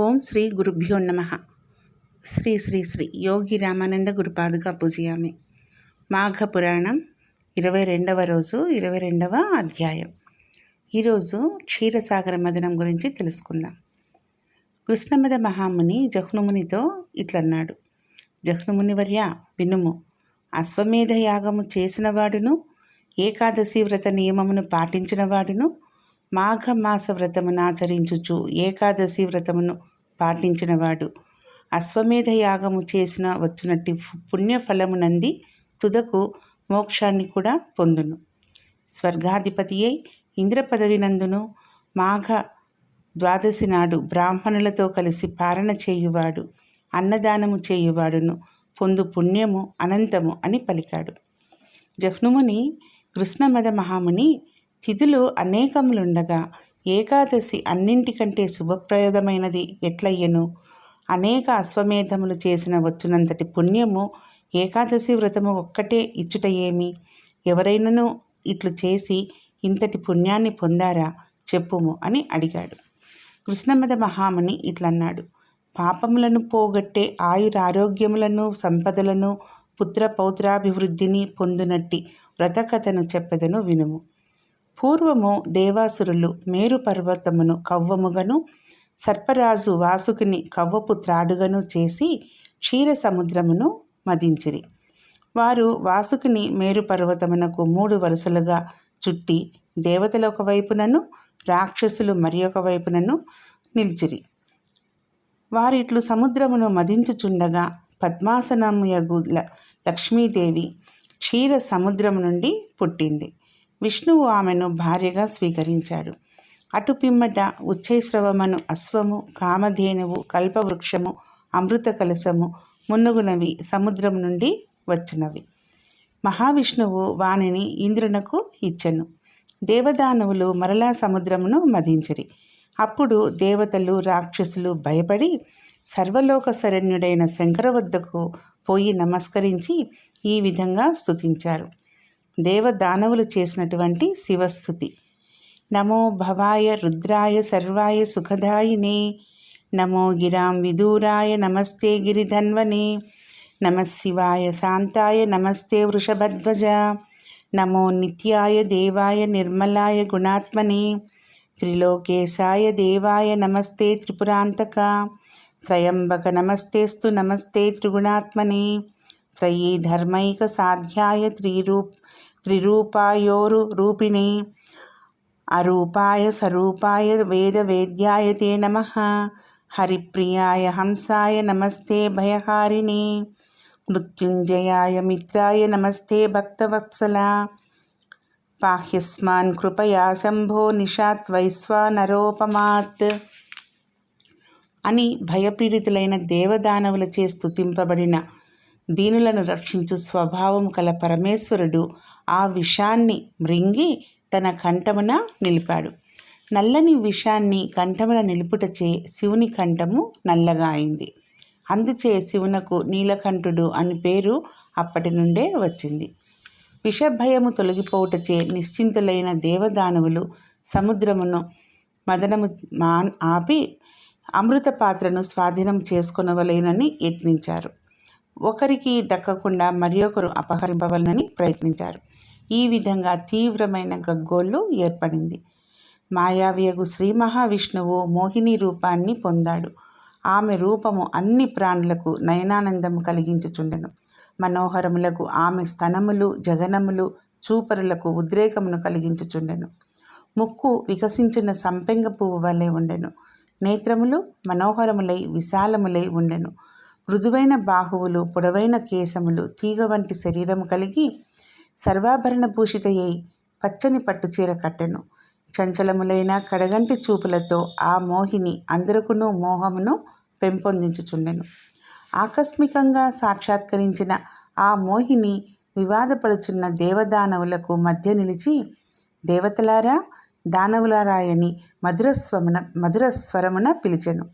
ఓం శ్రీ గురుభ్యో నమ. శ్రీ శ్రీ శ్రీ యోగి రామానంద గురుపాదుగా పూజయామి. మాఘ పురాణం ఇరవై రెండవ రోజు ఇరవై రెండవ అధ్యాయం. ఈరోజు క్షీరసాగర మదనం గురించి తెలుసుకుందాం. కృష్ణమద మహాముని జహ్నుమునితో ఇట్లన్నాడు. జహ్నుముని వర్య వినుము అశ్వమేధ యాగము చేసినవాడును ఏకాదశి వ్రత నియమమును పాటించినవాడును వాడును మాఘమాస వ్రతమును ఆచరించుచు ఏకాదశి వ్రతమును పాటించినవాడు. అశ్వమేధ యాగము చేసిన వచ్చినట్టి పుణ్యఫలమునంది తుదకు మోక్షాన్ని కూడా పొందును. స్వర్గాధిపతి అయి ఇంద్ర మాఘ ద్వాదశి నాడు బ్రాహ్మణులతో కలిసి పారణ చేయువాడు అన్నదానము చేయువాడును పొందు పుణ్యము అనంతము అని పలికాడు. జహ్నుముని కృష్ణమద మహాముని తిథులు అనేకములుండగా ఏకాదశి అన్నింటికంటే శుభప్రదమైనది ఎట్లయ్యను? అనేక అశ్వమేధములు చేసిన వచ్చినంతటి పుణ్యము ఏకాదశి వ్రతము ఒక్కటే ఇచ్చుట ఏమి ఎవరైనను ఇట్లు చేసి ఇంతటి పుణ్యాన్ని పొందారా? చెప్పుము అని అడిగాడు. కృష్ణమద మహాముని ఇట్లన్నాడు. పాపములను పోగొట్టే ఆయురారోగ్యములను సంపదలను పుత్ర పౌత్రాభివృద్ధిని పొందునట్టి వ్రతకథను చెప్పదను వినుము. పూర్వము దేవాసురులు మేరు పర్వతమును కవ్వముగను సర్పరాజు వాసుకిని కవ్వపు త్రాడుగను చేసి క్షీర సముద్రమును మదించిరి. వారు వాసుకిని మేరు పర్వతమునకు మూడు వరుసలుగా చుట్టి దేవతల ఒకవైపునను రాక్షసులు మరి ఒకవైపునను నిలిచిరి. వారిట్లు సముద్రమును మదించుచుండగా పద్మాసనముయగు లక్ష్మీదేవి క్షీర సముద్రము నుండి పుట్టింది. విష్ణువు ఆమెను భార్యగా స్వీకరించాడు. అటు పిమ్మట ఉచ్చైశ్రవమను అశ్వము కామధేనువు కల్పవృక్షము అమృత కలశము మున్నగునవి సముద్రం నుండి వచ్చినవి. మహావిష్ణువు వాణిని ఇంద్రునకు ఇచ్చెను. దేవదానవులు మరలా సముద్రమును మదించిరి. అప్పుడు దేవతలు రాక్షసులు భయపడి సర్వలోక శరణ్యుడైన శంకర వద్దకు పోయి నమస్కరించి ఈ విధంగా స్తుతించారు. దేవదానవులు చేసినటువంటి శివస్థుతి. నమో భవాయ రుద్రాయ సర్వాయ సుఖదాయినే నమో గిరాం విదూరాయ నమస్తే గిరిధన్వనే నమశివాయ శాంతాయ నమస్తే వృషభధ్వజ నమో నిత్యాయ దేవాయ నిర్మలాయ గుణాత్మనే త్రిలోకేశాయ దేవాయ నమస్తే త్రిపురాంతక త్రయంబక నమస్తేస్తు నమస్తే త్రిగుణాత్మనే త్రయీ ధర్మైక సాధ్యాయ త్రిరూప్ త్రిరూపాయోరు రూపిణి. అరూపాయ సరూపాయ వేద వేద్యాయ తే నమ. హరిప్రియాయ హంసాయ నమస్తే భయహారిణి. మృత్యుంజయాయ మిత్రాయ నమస్తే భక్తవత్సల. పాహ్యస్మాన్ కృపయా శంభో నిషాత్ వైశ్వానరోపమాత్ అని భయపీడితులైన దేవదానవులచే స్థుతింపబడిన దీనులను రక్షించు స్వభావం కల పరమేశ్వరుడు ఆ విషాన్ని మృంగి తన కంఠమున నిలిపాడు. నల్లని విషాన్ని కంఠమున నిలుపుటచే శివుని కంఠము నల్లగా అయింది అందుచే శివునకు నీలకంఠుడు అని పేరు అప్పటి నుండే వచ్చింది. విషభయము తొలగిపోవుటచే నిశ్చింతులైన దేవదానవులు సముద్రమును మదనము మా ఆపి అమృత పాత్రను స్వాధీనం చేసుకునవలేనని యత్నించారు. ఒకరికి దక్కకుండా మరి ఒకరు అపహరింపవలనని ప్రయత్నించారు. ఈ విధంగా తీవ్రమైన గగ్గోళ్ళు ఏర్పడింది. మాయావ్యగు శ్రీ మహావిష్ణువు మోహిని రూపాన్ని పొందాడు. ఆమె రూపము అన్ని ప్రాణులకు నయనానందం కలిగించుచుండెను. మనోహరములకు ఆమె స్తనములు జగనములు చూపరులకు ఉద్రేకమును కలిగించుచుండెను. ముక్కు వికసించిన సంపెంగ పువ్వు వలె ఉండెను. నేత్రములు మనోహరములై విశాలములై ఉండెను. మృదువైన బాహువులు పొడవైన కేశములు తీగ వంటి శరీరము కలిగి సర్వాభరణ భూషితయ్యి పచ్చని పట్టుచీర కట్టెను. చంచలములైన కడగంటి చూపులతో ఆ మోహిని అందరకును మోహమును పెంపొందించుచుండెను. ఆకస్మికంగా సాక్షాత్కరించిన ఆ మోహిని వివాదపడుచున్న దేవదానవులకు మధ్య నిలిచి దేవతలారా దానవులారాయని మధురస్వమున మధురస్వరమున పిలిచెను.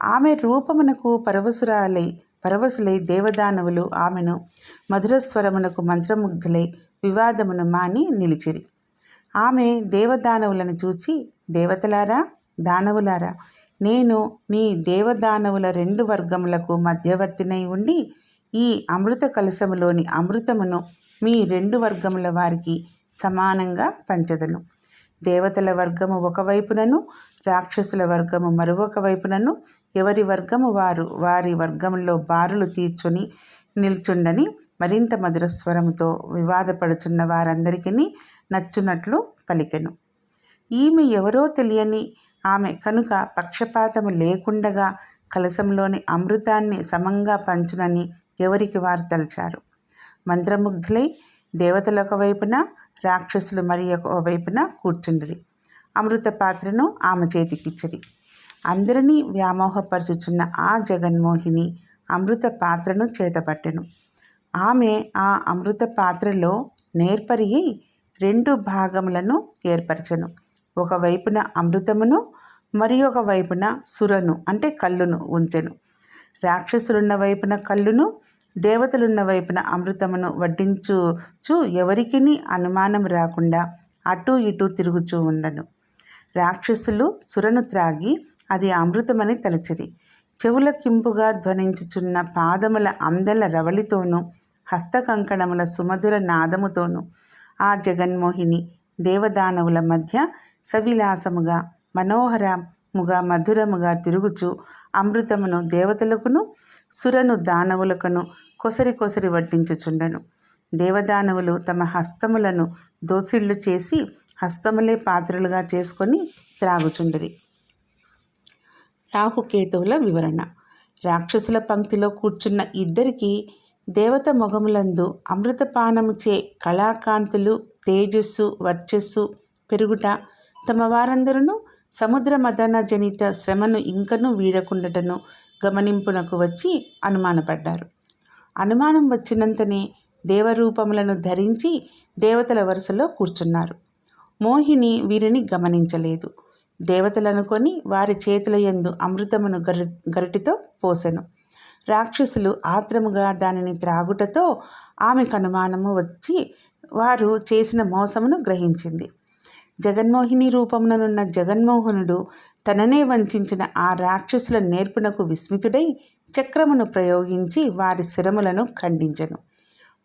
ఆమె రూపమునకు పరవశురాలై పరవశులై దేవదానవులు ఆమెను మధురస్వరమునకు మంత్రముగ్ధులై వివాదమును మాని నిలిచిరి. ఆమె దేవదానవులను చూచి దేవతలారా దానవులారా నేను మీ దేవదానవుల రెండు వర్గములకు మధ్యవర్తినై ఉండి ఈ అమృత కలశములోని అమృతమును మీ రెండు వర్గముల వారికి సమానంగా పంచదను. దేవతల వర్గము ఒకవైపునను రాక్షసుల వర్గము మరొక వైపునను ఎవరి వర్గము వారు? వారి వర్గంలో బారులు తీర్చుని నిల్చుండని మరింత మధుర స్వరముతో వివాదపడుచున్న వారందరికీ నచ్చునట్లు పలికెను. ఈమె ఎవరో తెలియని ఆమె కనుక పక్షపాతము లేకుండగా కలసంలోని అమృతాన్ని సమంగా పంచునని ఎవరికి వారు తలచారు? మంత్రముగ్ధులై దేవతలు ఒకవైపున రాక్షసులు మరి ఒక వైపున కూర్చుండిరి. అమృత పాత్రను ఆమె చేతికిచ్చరి అందరినీ వ్యామోహపరుచుచున్న ఆ జగన్మోహిని అమృత పాత్రను చేతపట్టెను. ఆమె ఆ అమృత పాత్రలో నేర్పరి రెండు భాగములను ఏర్పరచను. ఒకవైపున అమృతమును మరి ఒక వైపున సురను అంటే కళ్ళును ఉంచెను. రాక్షసులున్న వైపున కళ్ళును దేవతలున్న వైపున అమృతమును వడ్డించుచు ఎవరికి అనుమానం రాకుండా అటు ఇటు తిరుగుచూ ఉండను. రాక్షసులు సురను త్రాగి అది అమృతమని తలచిరి. చెవుల కింపుగా ధ్వనించుచున్న పాదముల అందల రవళితోనూ హస్తకంకణముల సుమధుర నాదముతోనూ ఆ జగన్మోహిని దేవదానవుల మధ్య సవిలాసముగా మనోహరముగా మధురముగా తిరుగుచు అమృతమును దేవతలకును సురను దానవులకును కొసరి కొసరి వడ్డించుచుండెను. దేవదానవులు తమ హస్తములను దోసిళ్ళు చేసి హస్తములే పాత్రలుగా చేసుకొని త్రాగుచుండిరి. రాహుకేతువుల వివరణ. రాక్షసుల పంక్తిలో కూర్చున్న ఇద్దరికి దేవత మొగములందు అమృతపానముచే కళాకాంతులు తేజస్సు వర్చస్సు పెరుగుట తమ వారందరూ సముద్ర మదన జనిత శ్రమను ఇంకనూ వీడకుండటను గమనింపునకు వచ్చి అనుమానపడ్డారు. అనుమానం వచ్చినంతనే దేవరూపములను ధరించి దేవతల వరుసలో కూర్చున్నారు. మోహిని వీరిని గమనించలేదు. దేవతలనుకొని వారి చేతుల యందు అమృతమును గరి గరిటితో పోసెను. రాక్షసులు ఆత్రముగా దానిని త్రాగుటతో ఆమెకు అనుమానము వచ్చి వారు చేసిన మోసమును గ్రహించింది. జగన్మోహిని రూపముననున్న జగన్మోహనుడు తననే వంచిన ఆ రాక్షసుల నేర్పునకు విస్మితుడై చక్రమును ప్రయోగించి వారి శిరములను ఖండించను.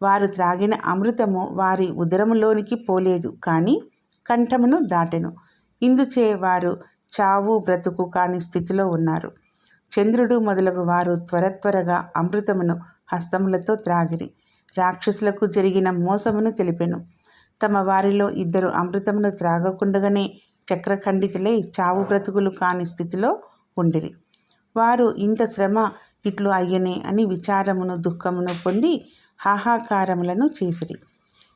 వారు త్రాగిన అమృతము వారి ఉదరములోనికి పోలేదు కానీ కంఠమును దాటెను. ఇందుచే వారు చావు బ్రతుకు కాని స్థితిలో ఉన్నారు. చంద్రుడు మొదలగు వారు త్వర త్వరగా అమృతమును హస్తములతో త్రాగిరి. రాక్షసులకు జరిగిన మోసమును తెలిపెను. తమ వారిలో ఇద్దరు అమృతమును త్రాగకుండగానే చక్రఖండితులై చావు బ్రతుకులు కాని స్థితిలో ఉండిరి. వారు ఇంత శ్రమ ఇట్లు అయ్యనే అని విచారమును దుఃఖమును పొంది హాహాకారములను చేసిరి.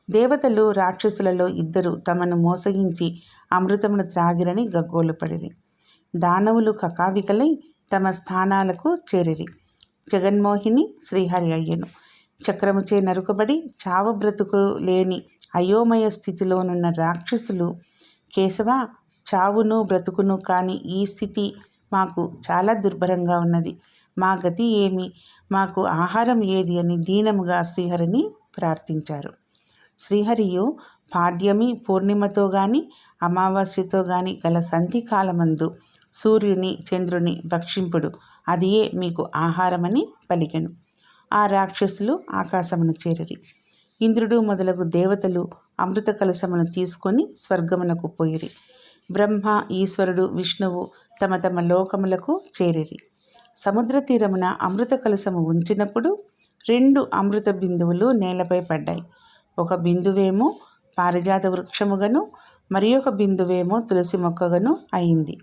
దేవతలు రాక్షసులలో ఇద్దరు తమను మోసగించి అమృతమును త్రాగిరని గగ్గోలుపడిరి దానవులు కకావికలై తమ స్థానాలకు చేరిరి. జగన్మోహిని శ్రీహరి అయ్యను. చక్రముచే నరుకబడి చావు బ్రతుకు లేని అయోమయ స్థితిలోనున్న రాక్షసులు కేశవ చావును బ్రతుకును కానీ ఈ స్థితి మాకు చాలా దుర్భరంగా ఉన్నది. మా గతి ఏమి? మాకు ఆహారం ఏది? అని దీనముగా శ్రీహరిని ప్రార్థించారు. శ్రీహరియు పాడ్యమి పూర్ణిమతో గాని అమావాస్యతో గాని గల సంధి కాలమందు సూర్యుని చంద్రుని భక్షింపుడు. అదియే మీకు ఆహారమని పలికెను. ఆ రాక్షసులు ఆకాశమును చేరిరి. ఇంద్రుడు మొదలగు దేవతలు అమృత కలశమును తీసుకొని స్వర్గమునకు పోయిరి. బ్రహ్మ ఈశ్వరుడు విష్ణువు తమ తమ లోకములకు చేరిరి. సముద్ర తీరమున అమృత కలశము ఉంచినప్పుడు రెండు అమృత బిందువులు నేలపై పడ్డాయి. ఒక బిందువేమో పారిజాత వృక్షముగను మరి ఒక బిందువేమో తులసి మొక్కగను అయింది.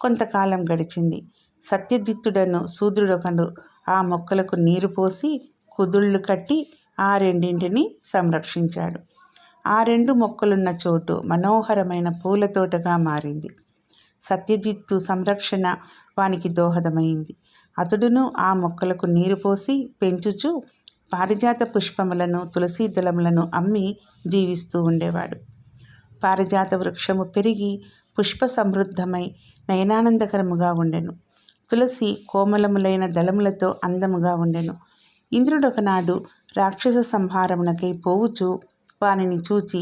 కొంతకాలం గడిచింది. సత్యజిత్తుడను శూద్రుడొకడు ఆ మొక్కలకు నీరు పోసి కుదుళ్ళు కట్టి ఆ రెండింటిని సంరక్షించాడు. ఆ రెండు మొక్కలున్న చోటు మనోహరమైన పూల తోటగా మారింది. సత్యజిత్తు సంరక్షణ వానికి దోహదమైంది. అతడును ఆ మొక్కలకు నీరు పోసి పెంచుచు పారిజాత పుష్పములను తులసీ దళములను అమ్మి జీవిస్తూ ఉండేవాడు. పారిజాత వృక్షము పెరిగి పుష్ప సమృద్ధమై నయనానందకరముగా ఉండెను. తులసి కోమలములైన దళములతో అందముగా ఉండెను. ఇంద్రుడు ఒకనాడు రాక్షస సంహారమునకై పోవుచు వానిని చూచి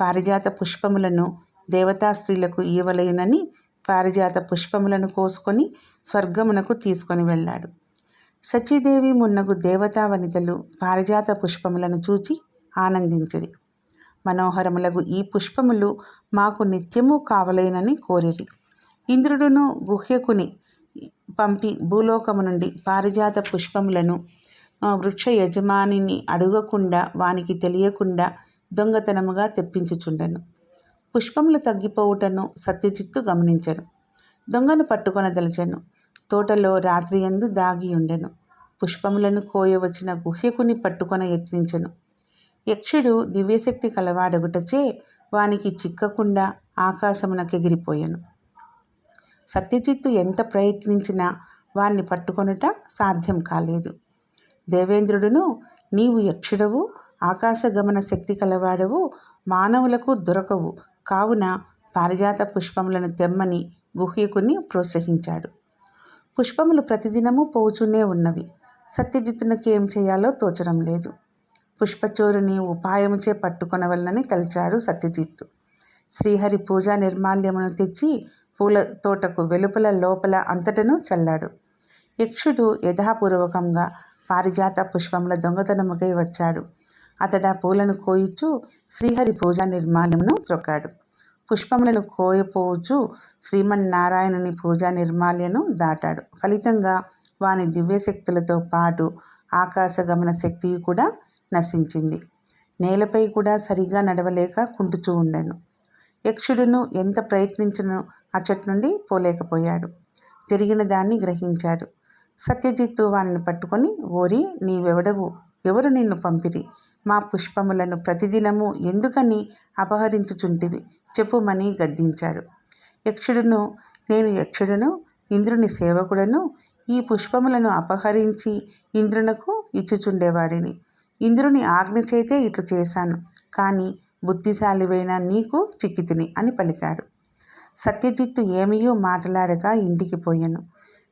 పారిజాత పుష్పములను దేవతా స్త్రీలకు ఇవ్వలేనని పారిజాత పుష్పములను కోసుకొని స్వర్గమునకు తీసుకొని వెళ్ళాడు. సచీదేవి మున్నగు దేవతా వనితలు పారిజాత పుష్పములను చూచి ఆనందించిరి. మనోహరములగు ఈ పుష్పములు మాకు నిత్యము కావలేనని కోరిరి. ఇంద్రుడును గుహ్యకుని పంపి భూలోకము నుండి పారిజాత పుష్పములను వృక్ష యజమానిని అడగకుండా వానికి తెలియకుండా దొంగతనముగా తెప్పించుచుండెను. పుష్పములు తగ్గిపోవుటను సత్యజిత్తు గమనించను. దొంగను పట్టుకొనదలచెను. తోటలో రాత్రి ఎందు దాగి ఉండెను. పుష్పములను కోయవచ్చిన గుహ్యకుని పట్టుకొన యత్నించెను. యక్షుడు దివ్యశక్తి కలవాడగుటచే వానికి చిక్కకుండా ఆకాశమునకెగిరిపోయాను సత్యజిత్తు ఎంత ప్రయత్నించినా వాణ్ణి పట్టుకొనుట సాధ్యం కాలేదు. దేవేంద్రుడును నీవు యక్షుడవు ఆకాశగమన శక్తి కలవాడవు మానవులకు దొరకవు. కావున పారిజాత పుష్పములను తెమ్మని గుహ్యకుని ప్రోత్సహించాడు. పుష్పములు ప్రతిదినము పోచునే ఉన్నవి. సత్యజిత్తునికి ఏం చేయాలో తోచడం లేదు. పుష్పచోరుని ఉపాయముచే పట్టుకొనవలనని తలిచాడు సత్యజిత్తు. శ్రీహరి పూజా నిర్మాల్యమును తెచ్చి పూల తోటకు వెలుపల లోపల అంతటను చల్లాడు. యక్షుడు యథాపూర్వకంగా పారిజాత పుష్పముల దొంగతనముకై వచ్చాడు. అతడా ఆ పూలను కోయిచు శ్రీహరి పూజా నిర్మాల్యమును త్రొక్కాడు. పుష్పములను కోయపోవచ్చు. శ్రీమన్నారాయణుని పూజా నిర్మాల్యను దాటాడు. ఫలితంగా వాని దివ్యశక్తులతో పాటు ఆకాశగమన శక్తి కూడా నశించింది. నేలపై కూడా సరిగా నడవలేక కుంటుచూ ఉండెను. యక్షుడును ఎంత ప్రయత్నించను అచ్చటి నుండి పోలేకపోయాడు. జరిగిన దాన్ని గ్రహించాడు. సత్యజిత్తు వారిని పట్టుకొని ఓరి నీవెవడవు? ఎవరు నిన్ను పంపిరి? మా పుష్పములను ప్రతిదినము ఎందుకని అపహరించుచుంటివి? చెప్పుమని గద్దించాడు. యక్షుడును నేను యక్షుడును ఇంద్రుని సేవకుడను ఈ పుష్పములను అపహరించి ఇంద్రునకు ఇచ్చుచుండేవాడిని. ఇంద్రుని ఆజ్ఞ చేతే ఇట్లు చేశాను కానీ బుద్ధిశాలివైన నీకు చిక్కితిని అని పలికాడు. సత్యజిత్తు ఏమీయో మాట్లాడగా ఇంటికి పోయాను.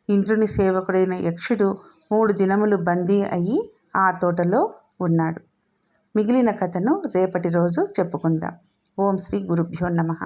ఇంద్రుని సేవకుడైన యక్షుడు మూడు దినములు బందీ అయి ఆ తోటలో ఉన్నాడు. మిగిలిన కథను రేపటి రోజు చెప్పుకుందాం. ఓం శ్రీ గురుభ్యో నమ.